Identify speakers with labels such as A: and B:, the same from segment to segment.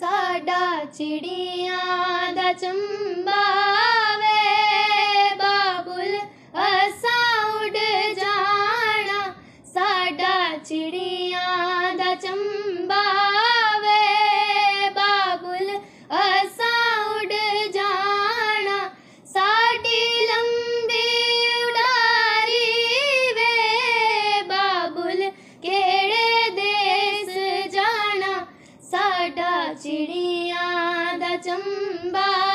A: ਸਾਡਾ ਚਿੜੀਆਂ ਦਾ ਚੰਬਾ ਵੇ। ਬਾਬੁਲ ਅਸਾਂ ਉੱਡ ਜਾਣਾ। ਸਾਡਾ ਚਿੜੀਆਂ ਚਿੜੀਆਂ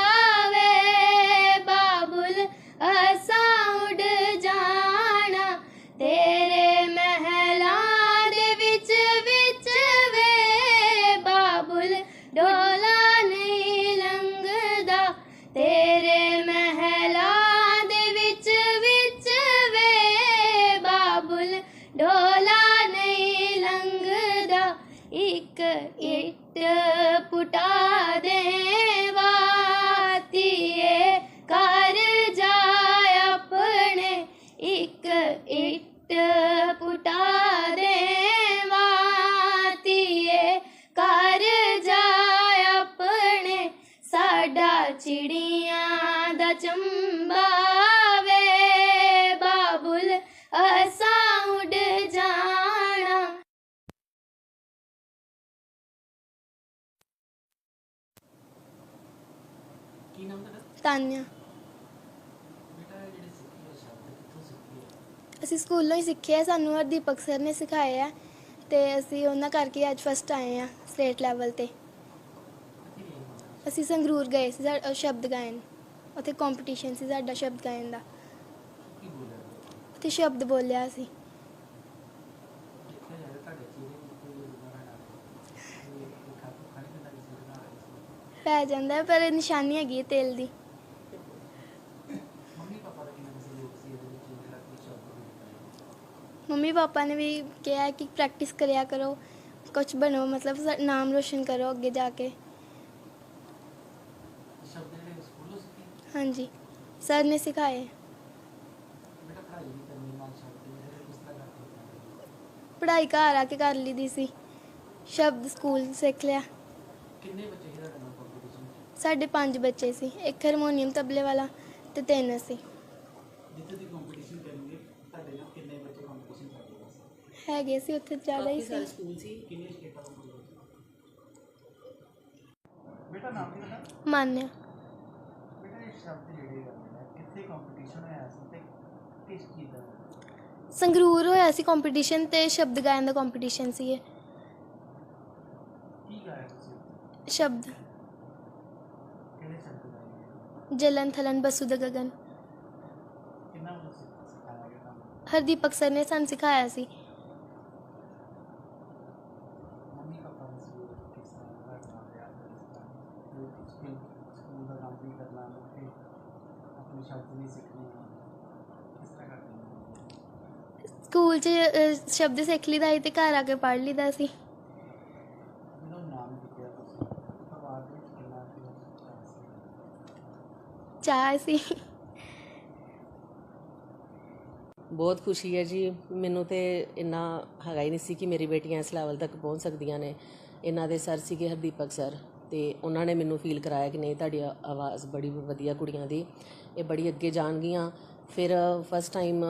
B: ਕੀ ਨਾਮ ਤੁਹਾਡਾ?
A: ਤਾਨਿਆ।
B: ਬੇਟਾ ਜਿਹੜੇ ਸਿੱਖੀ ਹੈ ਸ਼ਬਦ ਕਿੱਥੋਂ ਸਿੱਖੀ ਹੈ
A: ਅਸੀਂ ਸਕੂਲੋਂ ਹੀ ਸਿੱਖਿਆ ਸਾਨੂੰ ਹਰਦੀਪਕ ਸਰ ਨੇ ਸਿਖਾਇਆ ਤੇ ਅਸੀਂ ਉਹਨਾਂ ਕਰਕੇ ਅੱਜ ਫਸਟ ਆਏ ਆ ਸਟੇਟ ਲੈਵਲ ਤੇ।
B: ਕਿੱਥੇ ਗਏ ਹੋ
A: ਅਸੀਂ ਸੰਗਰੂਰ ਗਏ ਸੀ ਸਾ- ਅ, ਸ਼ਬਦ ਗਾਇਨ। ਉੱਥੇ ਕੰਪੀਟੀਸ਼ਨ ਸੀ ਸਾਡਾ ਸ਼ਬਦ ਗਾਇਨ ਦਾ।
B: ਕੀ ਬੋਲਿਆ?
A: ਉੱਥੇ ਸ਼ਬਦ ਬੋਲਿਆ ਸੀ
B: ਦੇਖਿਆ ਜਾਵੇ ਤੁਹਾਡੇ ਚਿਹਰੇ ਵਿੱਚ ਕੋਈ ਉਦਾਹਰਣ ਆ ਕੋਈ ਇੱਕ ਹੱਥ ਖੜੇ ਹੁੰਦਾ ਕਿਸੇ ਦੇ ਨਾਲ
A: ਪੈ ਜਾਂਦਾ ਹੈ, ਪਰ ਨਿਸ਼ਾਨੀ ਹੈਗੀ ਹੈ ਤੇਲ ਦੀ।
B: ਮੰਮੀ ਪਾਪਾ
A: ਨੇ ਵੀ ਕਿਹਾ ਕਿ ਪ੍ਰੈਕਟਿਸ ਕਰਿਆ ਕਰੋ ਕੁਝ ਬਣੋ ਮਤਲਬ ਸਾ- ਨਾਮ ਰੋਸ਼ਨ ਕਰੋ ਅੱਗੇ ਜਾ ਕੇ। ਹਾਂਜੀ ਸਰ ਨੇ ਸਿਖਾਏ।
B: ਪੜ੍ਹਾਈ
A: ਘਰ ਆ ਕੇ ਕਰ ਲਈ ਦੀ ਸੀ ਸ਼ਬਦ ਸਕੂਲ ਸਿੱਖ ਲਿਆ।
B: ਕਿੰਨੇ ਬੱਚੇ ਸੀ
A: ਸਾਡੇ ਪੰਜ ਬੱਚੇ ਸੀ ਇੱਕ ਹਾਰਮੋਨੀਅਮ ਤਬਲੇ ਵਾਲਾ ਤੇ ਤਿੰਨ ਸੀ
B: ਜਿੱਥੇ ਦੀ ਕੰਪੀਟੀਸ਼ਨ ਕਰਨਗੇ ਤੁਹਾਡੇ ਨਾਲ ਕਿੰਨੇ ਬੱਚੇ ਕੰਪੀਟੀਸ਼ਨ ਕਰਦੇ ਸੀ
A: ਹੈਗੇ ਸੀ ਉੱਥੇ ਜ਼ਿਆਦਾ ਹੀ ਸੀ।
B: ਸਕੂਲ ਸੀ। ਕਿੰਨੇ ਸਟੇਟਾਂ ਤੋਂ ਬੇਟਾ ਨਾਮ ਕੀ ਤੁਹਾਡਾ?
A: ਮੰਨਿਆ।
B: ਬੇਟਾ ਇਹ ਸ਼ਬਦ ਜਿਹੜੇ ਹੈਗੇ ਨੇ ਕਿੱਥੇ ਕੰਪੀਟੀਸ਼ਨ ਹੋਇਆ ਸੀ ਤੇ ਕਿਸ ਚੀਜ਼ ਦਾ?
A: ਸੰਗਰੂਰ ਹੋਇਆ ਸੀ ਕੰਪੀਟੀਸ਼ਨ ਤੇ ਸ਼ਬਦ ਗਾਇਨ ਦਾ ਕੰਪੀਟੀਸ਼ਨ ਸੀ ਇਹ।
B: ਕੀ ਗਾਇਆ ਤੁਸੀਂ?
A: ਸ਼ਬਦ। ਜਲਨ ਥਲਨ ਬਸੂ ਗਗਨ।
B: ਕਿੰਨਾ ਵੱਲੋਂ
A: ਹਰਦੀਪਕ ਸਰ ਨੇ ਸਾਨੂੰ ਸਿਖਾਇਆ ਸੀ।
B: ਸਕੂਲ
A: 'ਚ ਸ਼ਬਦ ਸਿੱਖ ਲਈਦਾ ਸੀ ਤੇ ਘਰ ਆ ਕੇ ਪੜ੍ਹ ਲਈਦਾ ਸੀ
B: ਜਦੋਂ ਨਾਮ ਲਿਖਿਆ ਤੁਸੀਂ ਪਰਿਵਾਰ ਦੇ ਵਿੱਚ ਕਿੰਨਾ ਕੁ ਸੀ
A: ਚਾਹ ਸੀ।
C: ਬਹੁਤ ਖੁਸ਼ੀ ਹੈ ਜੀ। ਮੈਨੂੰ ਤੇ ਇੰਨਾ ਹੈਗਾ ਹੀ ਨਹੀਂ ਸੀ ਕਿ ਮੇਰੀ ਬੇਟੀਆਂ ਇਸ ਲੈਵਲ ਤੱਕ ਪਹੁੰਚ ਸਕਦੀਆਂ ਨੇ। ਇਹਨਾਂ ਦੇ ਸਰ ਸੀਗੇ ਹਰਦੀਪਕ ਸਰ ਤੇ ਉਹਨਾਂ ਨੇ ਮੈਨੂੰ ਫੀਲ ਕਰਾਇਆ ਕਿ ਨਹੀਂ, ਤੁਹਾਡੀ ਆਵਾਜ਼ ਬੜੀ ਵਧੀਆ ਕੁੜੀਆਂ ਦੀ। ਇਹ ਬੜੀ ਅੱਗੇ ਜਾਣਗੀਆਂ। ਫਿਰ ਫਸਟ ਟਾਈਮ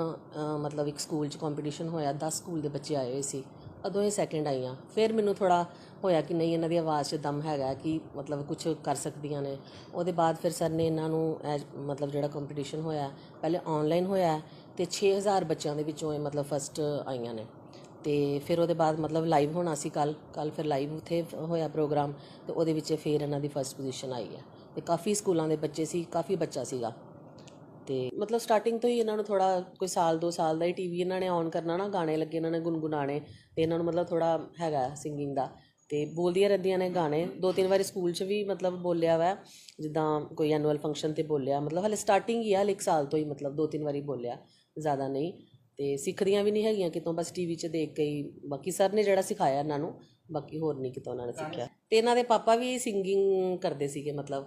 C: ਮਤਲਬ ਇੱਕ ਸਕੂਲ 'ਚ ਕੰਪੀਟੀਸ਼ਨ ਹੋਇਆ। 10 ਸਕੂਲ ਦੇ ਬੱਚੇ ਆਏ ਹੋਏ ਸੀ। ਉਦੋਂ ਇਹ ਸੈਕਿੰਡ ਆਈਆਂ। ਫਿਰ ਮੈਨੂੰ ਥੋੜਾ ਹੋਇਆ ਕਿ ਨਹੀਂ, ਇਹਨਾਂ ਦੀ ਆਵਾਜ਼ 'ਚ ਦਮ ਹੈਗਾ ਕਿ ਮਤਲਬ ਕੁਝ ਕਰ ਸਕਦੀਆਂ ਨੇ। ਉਹਦੇ ਬਾਅਦ ਫਿਰ ਸਰ ਨੇ ਇਹਨਾਂ ਨੂੰ ਐਜ- ਮਤਲਬ ਜਿਹੜਾ ਕੰਪੀਟੀਸ਼ਨ ਹੋਇਆ, ਪਹਿਲੇ ਆਨਲਾਈਨ ਹੋਇਆ ਤੇ 6000 ਬੱਚਿਆਂ ਦੇ ਵਿੱਚੋਂ ਇਹ ਮਤਲਬ ਫਸਟ ਆਈਆਂ ਨੇ। ਤੇ ਫਿਰ ਉਹਦੇ ਬਾਅਦ ਮਤਲਬ ਲਾਈਵ ਹੋਣਾ ਸੀ ਕੱਲ ਕੱਲ ਫਿਰ ਲਾਈਵ ਉੱਥੇ ਹੋਇਆ ਪ੍ਰੋਗਰਾਮ ਤੇ ਉਹਦੇ ਵਿੱਚ ਫਿਰ ਇਹਨਾਂ ਦੀ ਫਸਟ ਪੋਜੀਸ਼ਨ ਆਈ ਹੈ। ਤੇ ਕਾਫੀ ਸਕੂਲਾਂ ਦੇ ਬੱਚੇ ਸੀ, ਕਾਫੀ ਬੱਚਾ ਸੀਗਾ। ਤੇ ਮਤਲਬ ਸਟਾਰਟਿੰਗ ਤੋਂ ਹੀ ਇਹਨਾਂ ਨੂੰ ਥੋੜਾ ਕੋਈ ਸਾਲ, ਦੋ ਸਾਲ ਦਾ ਹੀ ਟੀਵੀ ਇਹਨਾਂ ਨੇ ਔਨ ਕਰਨਾ ਨਾ, ਗਾਣੇ ਲੱਗੇ ਇਹਨਾਂ ਨੇ ਗੁੰਗੁਣਾਣੇ ਤੇ ਇਹਨਾਂ ਨੂੰ ਮਤਲਬ ਥੋੜਾ ਹੈਗਾ ਸਿੰਗਿੰਗ ਦਾ ਤੇ ਬੋਲਦੀਆਂ ਰਹਿੰਦੀਆਂ ਨੇ ਗਾਣੇ। ਦੋ ਤਿੰਨ ਵਾਰੀ ਸਕੂਲ 'ਚ ਵੀ ਮਤਲਬ ਬੋਲਿਆ ਵਾ, ਜਿੱਦਾਂ ਕੋਈ ਐਨੂਅਲ ਫੰਕਸ਼ਨ ਤੇ ਬੋਲਿਆ, ਮਤਲਬ ਹਲੇ ਸਟਾਰਟਿੰਗ ਹੀ ਆ, ਹਲੇ ਇੱਕ ਸਾਲ ਤੋਂ ਹੀ ਮਤਲਬ ਦੋ ਤਿੰਨ ਵਾਰੀ ਬੋਲਿਆ, ਜ਼ਿਆਦਾ ਨਹੀਂ। ਤੇ ਸਿੱਖਦੀਆਂ ਵੀ ਨਹੀਂ ਹੈਗੀਆਂ ਕਿਤੋਂ, ਬਸ ਟੀਵੀ 'ਚ ਦੇਖ ਕੇ ਹੀ, ਬਾਕੀ ਸਰ ਨੇ ਜਿਹੜਾ ਸਿਖਾਇਆ ਇਹਨਾਂ ਨੂੰ, ਬਾਕੀ ਹੋਰ ਨਹੀਂ ਕਿਤੋਂ ਉਹਨਾਂ ਨੇ ਸਿੱਖਿਆ। ਤੇ ਇਹਨਾਂ ਦੇ ਪਾਪਾ ਵੀ ਸਿੰਗਿੰਗ ਕਰਦੇ ਸੀਗੇ ਮਤਲਬ।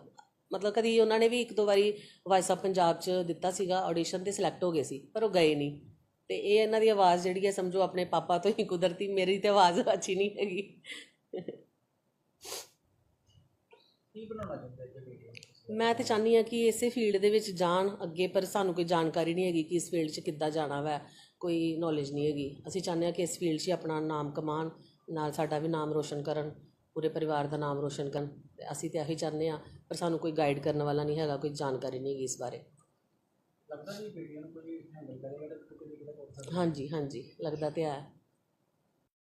C: ਮਤਲਬ ਕਦੀ ਉਹਨਾਂ ਨੇ ਵੀ ਇੱਕ ਦੋ ਵਾਰੀ ਵਾਇਸ ਆਫ ਪੰਜਾਬ 'ਚ ਦਿੱਤਾ ਸੀਗਾ ਆਡੀਸ਼ਨ ਤੇ ਸਿਲੈਕਟ ਹੋ ਗਏ ਸੀ ਪਰ ਉਹ ਗਏ ਨਹੀਂ। ਤੇ ਇਹ ਇਹਨਾਂ ਦੀ ਆਵਾਜ਼ ਜਿਹੜੀ ਹੈ ਸਮਝੋ ਆਪਣੇ ਪਾਪਾ ਤੋਂ ਹੀ ਕੁਦਰਤੀ ਮੇਰੀ ਤੇ ਆਵਾਜ਼ ਅੱਛੀ ਨਹੀਂ ਹੈਗੀ।
B: ਕੀ ਬਣਾਉਣਾ ਚਾਹੁੰਦੇ ਜੀ ਬੇਟੀਆਂ
C: ਮੈਂ ਤੇ ਚਾਹੁੰਦੀ ਹਾਂ ਕਿ ਇਸੇ ਫੀਲਡ ਦੇ ਵਿੱਚ ਜਾਣ ਅੱਗੇ ਪਰ ਸਾਨੂੰ ਕੋਈ ਜਾਣਕਾਰੀ ਨਹੀਂ ਹੈਗੀ ਕਿ ਇਸ ਫੀਲਡ 'ਚ ਕਿੱਦਾਂ ਜਾਣਾ ਵੈ। ਕੋਈ ਨੌਲੇਜ ਨਹੀਂ ਹੈਗੀ। ਅਸੀਂ ਚਾਹੁੰਦੇ ਹਾਂ ਕਿ ਇਸ ਫੀਲਡ 'ਚ ਆਪਣਾ ਨਾਮ ਕਮਾਉਣ ਨਾਲ ਸਾਡਾ ਵੀ ਨਾਮ ਰੋਸ਼ਨ ਕਰਨ ਪੂਰੇ ਪਰਿਵਾਰ ਦਾ ਨਾਮ ਰੋਸ਼ਨ ਕਰਨ। ਅਸੀਂ ਤੇ ਇਹੀ ਚਾਹੁੰਦੇ ਹਾਂ ਪਰ ਸਾਨੂੰ ਕੋਈ ਗਾਈਡ ਕਰਨ ਵਾਲਾ ਨਹੀਂ ਹੈਗਾ ਕੋਈ ਜਾਣਕਾਰੀ ਨਹੀਂ ਹੈਗੀ ਇਸ ਬਾਰੇ।
B: ਲੱਗਦਾ ਨਹੀਂ ਬੇਟੀਆਂ ਨੂੰ ਕੋਈ ਹੈਂਡਲ ਕਰੇਗਾ
C: ਹਾਂਜੀ ਹਾਂਜੀ ਲੱਗਦਾ ਤੇ ਹੈ।